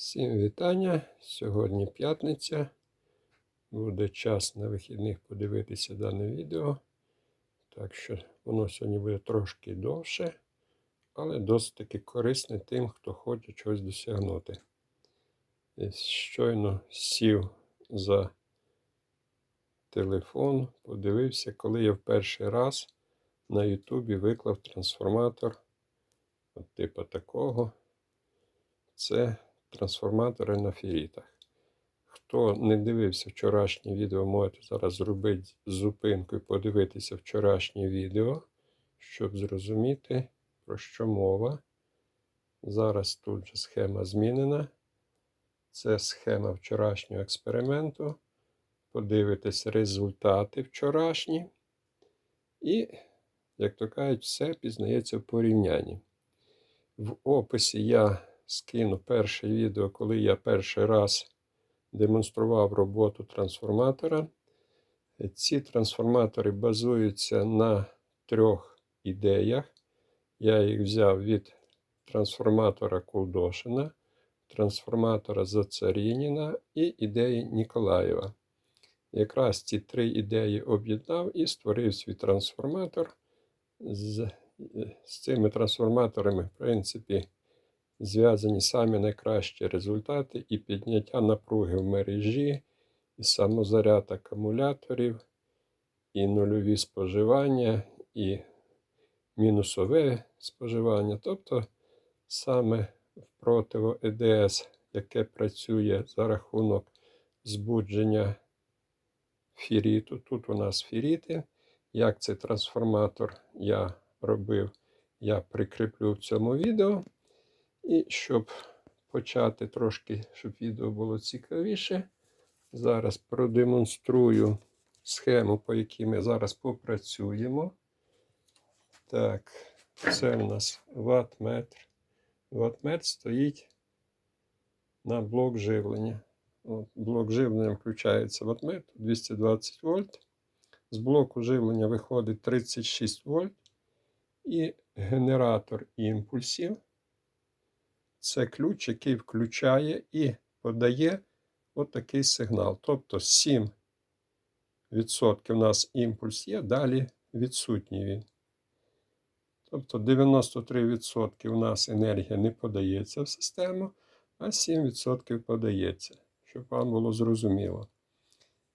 Всім вітання. Сьогодні п'ятниця. Буде час на вихідних подивитися дане відео. Так що воно сьогодні буде трошки довше, але досить таки корисне тим, хто хоче щось досягнути. І щойно сів за телефон, подивився, коли я в перший раз на Ютубі виклав трансформатор от типу такого. Це трансформатори на ферітах. Хто не дивився вчорашнє відео, можете зараз зробити зупинку і подивитися вчорашнє відео, щоб зрозуміти, про що мова. Зараз тут же схема змінена. Це схема вчорашнього експерименту. Подивитесь результати вчорашні. І, як то кажуть, все пізнається в порівнянні. В описі я скину перше відео, коли я перший раз демонстрував роботу трансформатора. Ці трансформатори базуються на трьох ідеях. Я їх взяв від трансформатора Кулдошина, трансформатора Зацарініна і ідеї Ніколаєва. Якраз ці три ідеї об'єднав і створив свій трансформатор. З, з цими трансформаторами, в принципі, зв'язані самі найкращі результати і підняття напруги в мережі, і самозаряд акумуляторів, і нульові споживання, і мінусове споживання. Тобто саме в противо ЕДС, яке працює за рахунок збудження фіріту. Тут у нас фіріти. Як цей трансформатор я робив, я прикріплю в цьому відео. І щоб почати трошки, щоб відео було цікавіше, зараз продемонструю схему, по якій ми зараз попрацюємо. Так, це у нас ватметр. Ватметр стоїть на блок живлення. От, Блок живлення включається ватметр 220 вольт. З блоку живлення виходить 36 вольт і генератор імпульсів. Це ключ, який включає і подає отакий сигнал. Тобто 7% у нас імпульс є, далі відсутній він. Тобто 93% у нас енергія не подається в систему, а 7% подається, щоб вам було зрозуміло.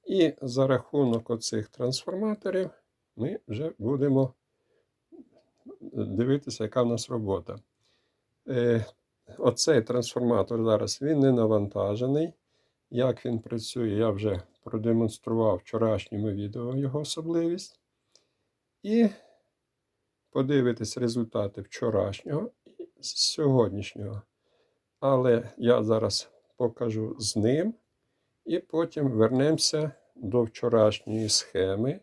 І за рахунок оцих трансформаторів ми вже будемо дивитися, яка в нас робота. Оцей трансформатор зараз він не навантажений. Як він працює, я вже продемонстрував вчорашньому відео його особливість. І подивитись результати вчорашнього і сьогоднішнього. Але я зараз покажу з ним. І потім вернемося до вчорашньої схеми.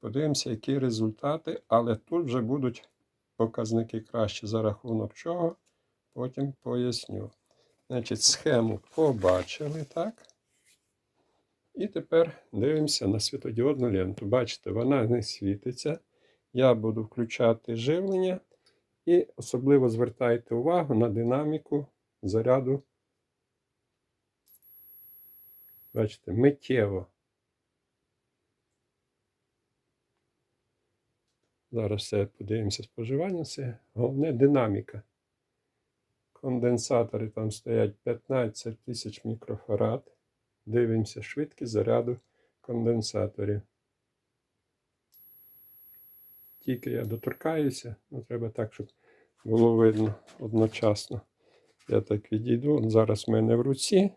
Подивимося, які результати, але тут вже будуть показники краще за рахунок чого. Потім поясню. Значить, схему побачили, так? І тепер дивимося на світодіодну ленту. Бачите, вона не світиться. Я буду включати живлення. І особливо звертайте увагу на динаміку заряду. Бачите, миттєво. Зараз все подивимося споживання. Це головне динаміка. Конденсатори там стоять 15 тисяч мікрофарад. Дивимося швидкість заряду конденсаторів. Тільки я доторкаюся, ну треба так, щоб було видно одночасно. Я так відійду. Зараз в мене в руці.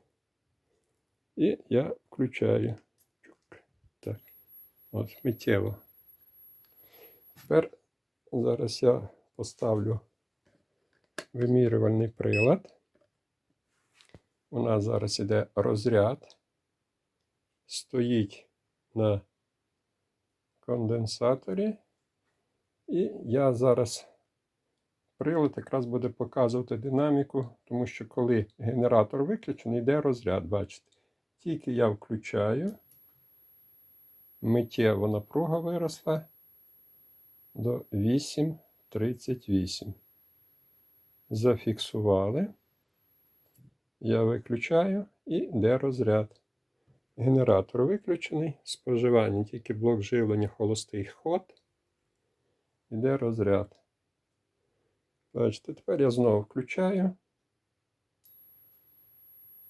І я включаю. Так. От, миттєво. Тепер зараз я поставлю вимірювальний прилад. У нас зараз іде розряд, стоїть на конденсаторі. І я зараз прилад якраз буде показувати динаміку, тому що коли генератор виключений, йде розряд, бачите. Тільки я включаю, миттєво напруга виросла до 8,38 зафіксували. Я виключаю і йде розряд. Генератор виключений, споживання, тільки блок живлення, холостий ход. Іде розряд. Бачите, тепер я знову включаю.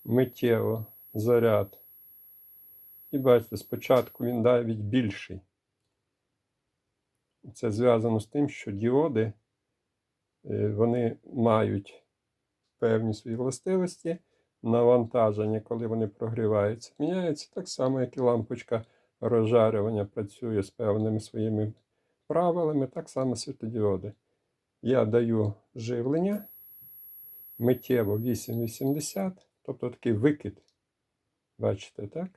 Миттєво заряд. І бачите, спочатку він навіть більший. Це зв'язано з тим, що діоди вони мають певні свої властивості. Навантаження, коли вони прогріваються, міняється так само, як і лампочка розжарювання працює з певними своїми правилами, так само світодіоди. Я даю живлення миттєво 880, тобто такий викид. Бачите, так?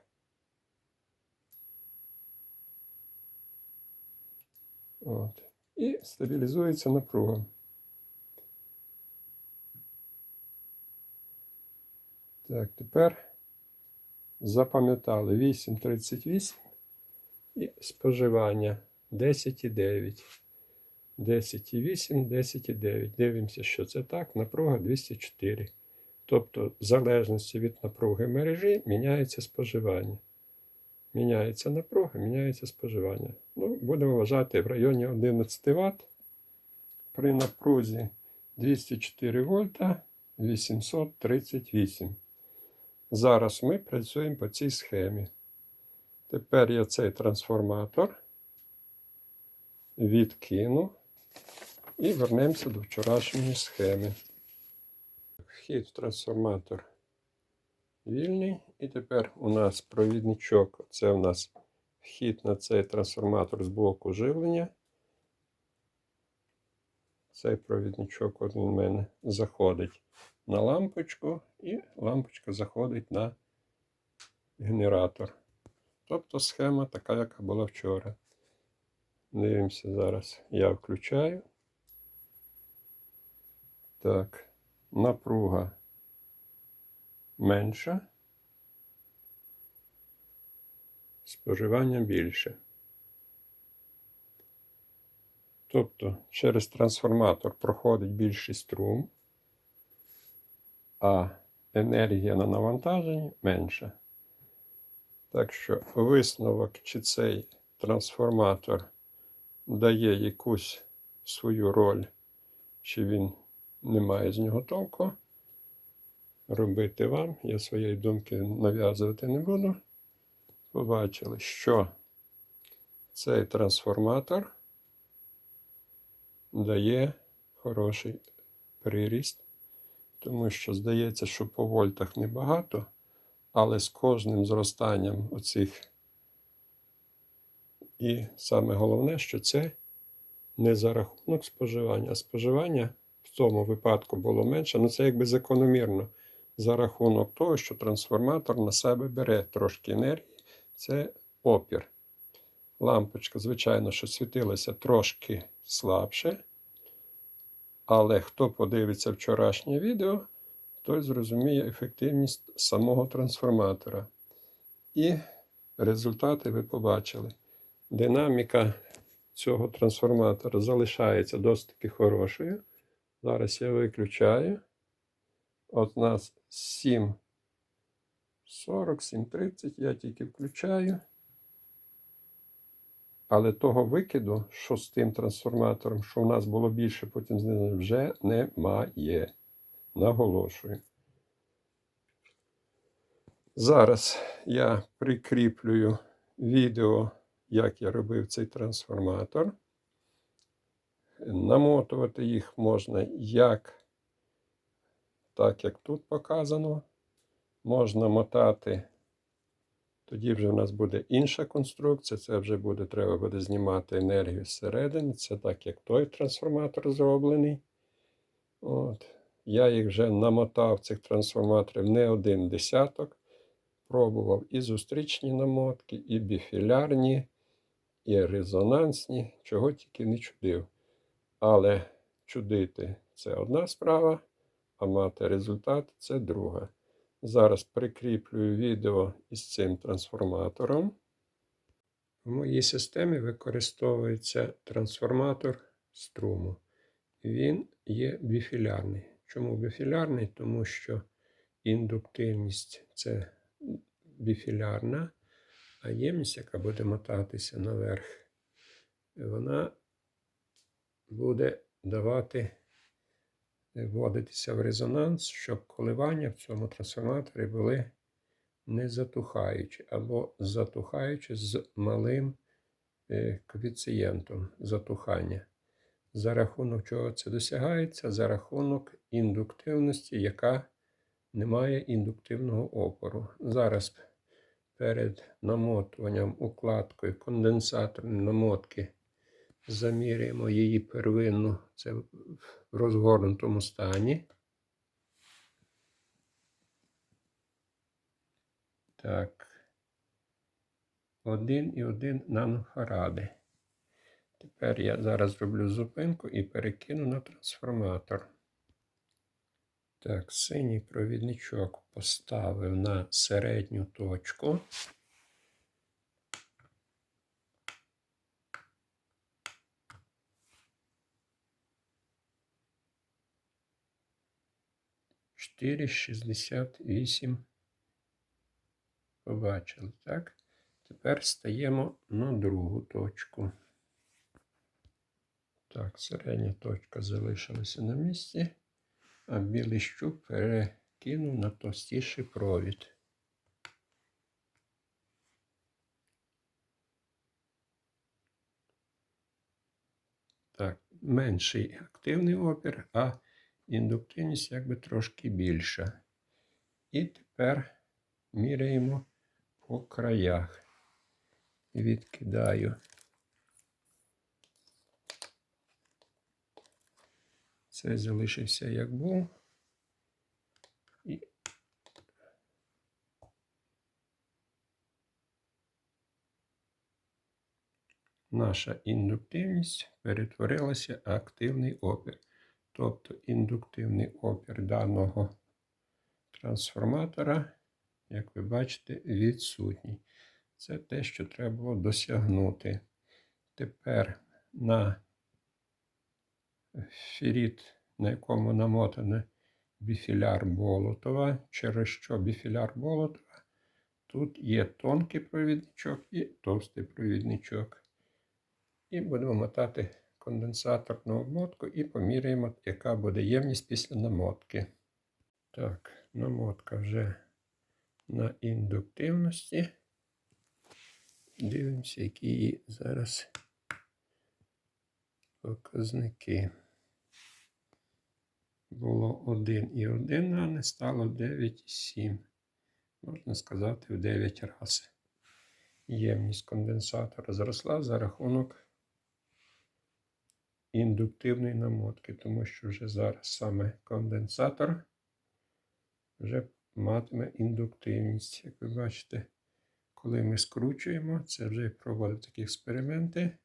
От. І стабілізується напруга. Так, тепер запам'ятали 8,38 і споживання 10,9. 10,8, 10,9. Дивимося, що це так. Напруга 204. Тобто, в залежності від напруги мережі міняється споживання. Міняється напруга, міняється споживання. Ну, будемо вважати в районі 11 Вт. При напрузі 204 вольта 838. Зараз ми працюємо по цій схемі. Тепер я цей трансформатор відкину і вернемося до вчорашньої схеми. Вхід в трансформатор вільний. І тепер у нас провідничок. Це у нас вхід на цей трансформатор з блоку живлення. Цей провідничок от у мене заходить на лампочку, і лампочка заходить на генератор. Тобто схема така, яка була вчора. Дивимося зараз. Я включаю. Так, напруга менша. Споживання більше. Тобто через трансформатор проходить більший струм, а енергія на навантаженні менша. Так що висновок, чи цей трансформатор дає якусь свою роль, чи він не має з нього толку, робити вам. Я своєї думки нав'язувати не буду. Побачили, що цей трансформатор дає хороший приріст, тому що здається, що по вольтах небагато, але з кожним зростанням оцих. І саме головне, що це не за рахунок споживання, а споживання в цьому випадку було менше, ну це якби закономірно за рахунок того, що трансформатор на себе бере трошки енергії, це опір. Лампочка, звичайно, що світилася трошки слабше. Але хто подивиться вчорашнє відео, той зрозуміє ефективність самого трансформатора. І результати ви побачили. Динаміка цього трансформатора залишається досить таки хорошою. Зараз я виключаю. От у нас 7. 40, 7.30 я тільки включаю. Але того викиду, що з тим трансформатором, що у нас було більше, потім знизу, вже немає. Наголошую. Зараз я прикріплюю відео, як я робив цей трансформатор. Намотувати їх можна як, так як тут показано. Можна мотати тоді вже в нас буде інша конструкція, це вже буде, треба буде знімати енергію зсередини. Це так, як той трансформатор зроблений. От. Я їх вже намотав цих трансформаторів не один десяток. Пробував і зустрічні намотки, і біфілярні, і резонансні, чого тільки не чудив. Але чудити це одна справа, а мати результат це друга. Зараз прикріплюю відео із цим трансформатором. В моїй системі використовується трансформатор струму. Він є біфілярний. Чому біфілярний? Тому що індуктивність це біфілярна, а ємність, яка буде мотатися наверх, вона буде давати, вводитися в резонанс, щоб коливання в цьому трансформаторі були не затухаючі або затухаючі з малим е, коефіцієнтом затухання. За рахунок чого це досягається? За рахунок індуктивності, яка не має індуктивного опору. Зараз перед намотуванням укладкою конденсаторної намотки заміряємо її первинну, це в розгорнутому стані. Так. 1,1 нанофаради. Тепер я зараз зроблю зупинку і перекину на трансформатор. Так, синій провідничок поставив на середню точку. Чотири шістдесят вісім. Побачили, так? Тепер стаємо на другу точку. Так, середня точка залишилася на місці, а білий щуп перекинув на товстіший провід. Так, менший активний опір, а індуктивність якби трошки більша. І тепер міряємо по краях. Відкидаю. Цей залишився як був. Наша індуктивність перетворилася активний опір. Тобто індуктивний опір даного трансформатора, як ви бачите, відсутній. Це те, що треба було досягнути. Тепер на феріт, на якому намотане біфіляр Болотова, через що біфіляр Болотова, тут є тонкий провідничок і товстий провідничок. І будемо мотати конденсаторну обмотку і поміряємо, яка буде ємність після намотки. Так, намотка вже на індуктивності. Дивимося, які її зараз показники. Було 1,1, а не стало 9,7. Можна сказати, в 9 разів. Ємність конденсатора зросла за рахунок індуктивної намотки, тому що вже зараз саме конденсатор вже матиме індуктивність. Як ви бачите, коли ми скручуємо, це вже проводив такі експерименти.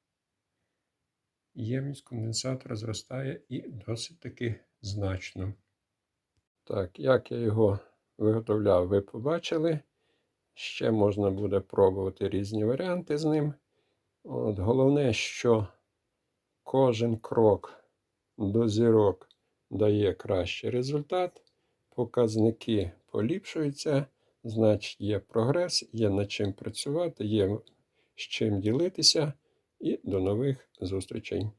Ємність конденсатора зростає і досить таки значно. Так, як я його виготовляв, ви побачили. Ще можна буде пробувати різні варіанти з ним. От, Головне, що кожен крок до зірок дає кращий результат. Показники поліпшуються, значить, є прогрес, є над чим працювати, є з чим ділитися. І до нових зустрічей.